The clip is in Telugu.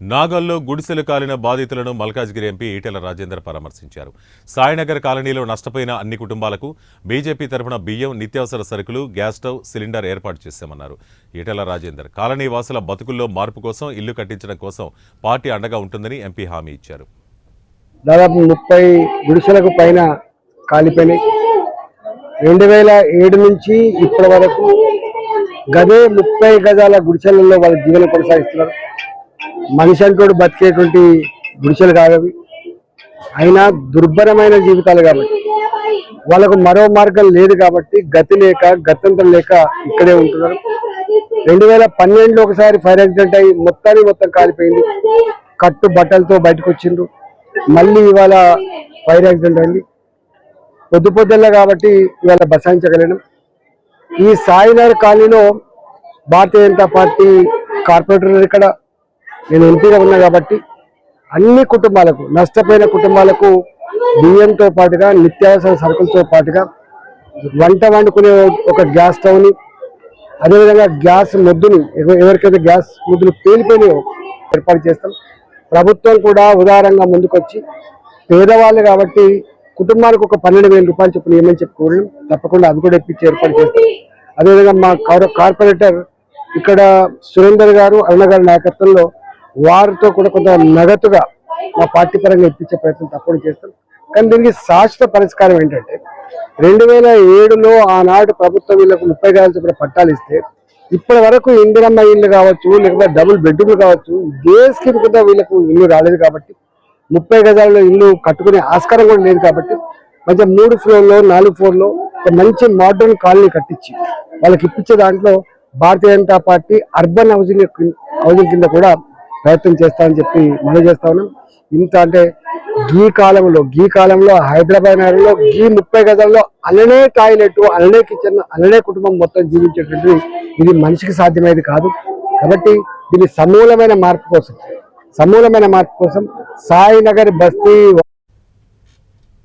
నాగల్లో గుడిసెలు కాలిన బాధితులను మల్కాజ్గిరి ఎంపీ ఈటెల రాజేందర్ పరామర్శించారు. సాయినగర్ కాలనీలో నష్టపోయిన అన్ని కుటుంబాలకు బీజేపీ తరఫున బియ్యం నిత్యావసర సరుకులు గ్యాస్ స్టవ్ సిలిండర్ ఏర్పాటు చేశామన్నారు. ఈటెల రాజేందర్ కాలనీ వాసుల బతుకుల్లో మార్పు కోసం ఇల్లు కట్టించడం కోసం పార్టీ అండగా ఉంటుందని ఎంపీ హామీ ఇచ్చారు. దాదాపు ముప్పై గుడిసెలకు పైన కాలిపోయినాయి. రెండు వేల ఏడు నుంచి ఇప్పటి వరకు గదే ముప్పై గజాల గుడిసెలలో వాళ్ళ జీవనం కొనసాగిస్తున్నారు. మనిషి అంటూ బతికేటువంటి గుడిసెలు కాదవి అయినా దుర్భరమైన జీవితాలు కాబట్టి. వాళ్ళకు మరో మార్గం లేదు కాబట్టి గతి లేక గత్యంతరం లేక ఇక్కడే ఉంటున్నారు. రెండు వేల పన్నెండులో ఒకసారి ఫైర్ యాక్సిడెంట్ అయ్యి మొత్తాన్ని మొత్తం కాలిపోయింది. కట్టు బట్టలతో బయటకు వచ్చిండ్రు మళ్ళీ ఇవాళ ఫైర్ యాక్సిడెంట్ అయింది. పొద్దు పొద్దుల్లో కాబట్టి ఇవాళ బసాయించగలను ఈ సాయినగర్ కాలనీలో భారతీయ జనతా పార్టీ కార్పొరేటర్ ఇక్కడ నేను ఎంపీగా ఉన్నా కాబట్టి అన్ని కుటుంబాలకు నష్టపోయిన కుటుంబాలకు బియ్యంతో పాటుగా నిత్యావసర సరుకులతో పాటుగా వంట వండుకునే ఒక గ్యాస్ స్టవ్ని అదేవిధంగా గ్యాస్ ముద్దుని ఎవరికైతే గ్యాస్ ముద్దులు పేలిపోయినాయో ఏర్పాటు చేస్తాం. ప్రభుత్వం కూడా ఉదారంగా ముందుకొచ్చి పేదవాళ్ళు కాబట్టి కుటుంబానికి ఒక పన్నెండు వేల రూపాయలు చొప్పున ఏమని చెప్పుకోవడం తప్పకుండా అది కూడా ఇప్పించి ఏర్పాటు చేస్తాం. అదేవిధంగా మా కార్పొరేటర్ ఇక్కడ సురేందర్ గారు అరుణ గారి నాయకత్వంలో వారితో కూడా కొంత నగదుగా మా పార్టీ పరంగా ఇప్పించే ప్రయత్నం తప్పకుండా చేస్తాం. కానీ దీనికి శాశ్వత పరిష్కారం ఏంటంటే రెండు వేల ఏడులో ఆనాడు ప్రభుత్వం వీళ్ళకు ముప్పై గజాల చొప్పున పట్టాలు ఇస్తే ఇప్పటి వరకు ఇందిరమ్మ ఇల్లు కావచ్చు లేకపోతే డబుల్ బెడ్రూమ్లు కావచ్చు ఏ స్కీమ్ కింద వీళ్ళకు ఇల్లు రాలేదు కాబట్టి ముప్పై గజాలలో ఇల్లు కట్టుకునే ఆస్కారం కూడా లేదు కాబట్టి మధ్య మూడు ఫ్లోర్లో నాలుగు ఫ్లోర్లో ఒక మంచి మోడర్న్ కాలనీ కట్టించి వాళ్ళకి ఇప్పించే దాంట్లో Bharatiya Janata party urban housing కిం- హౌసింగ్ కింద కూడా ప్రయత్నం చేస్తామని చెప్పి మనం చేస్తా ఉన్నాం. ఇంత అంటే గీ కాలంలో గీ కాలంలో హైదరాబాద్ నగరంలో గీ ముప్పై గజల్లో అలనే టాయిలెట్ అలనే కిచెన్ అలనే కుటుంబం మొత్తం జీవించేటువంటి ఇది మనిషికి సాధ్యమైనది కాదు. కాబట్టి దీని సమూలమైన మార్పు కోసం సమూలమైన మార్పు కోసం సాయినగర్ బస్తీ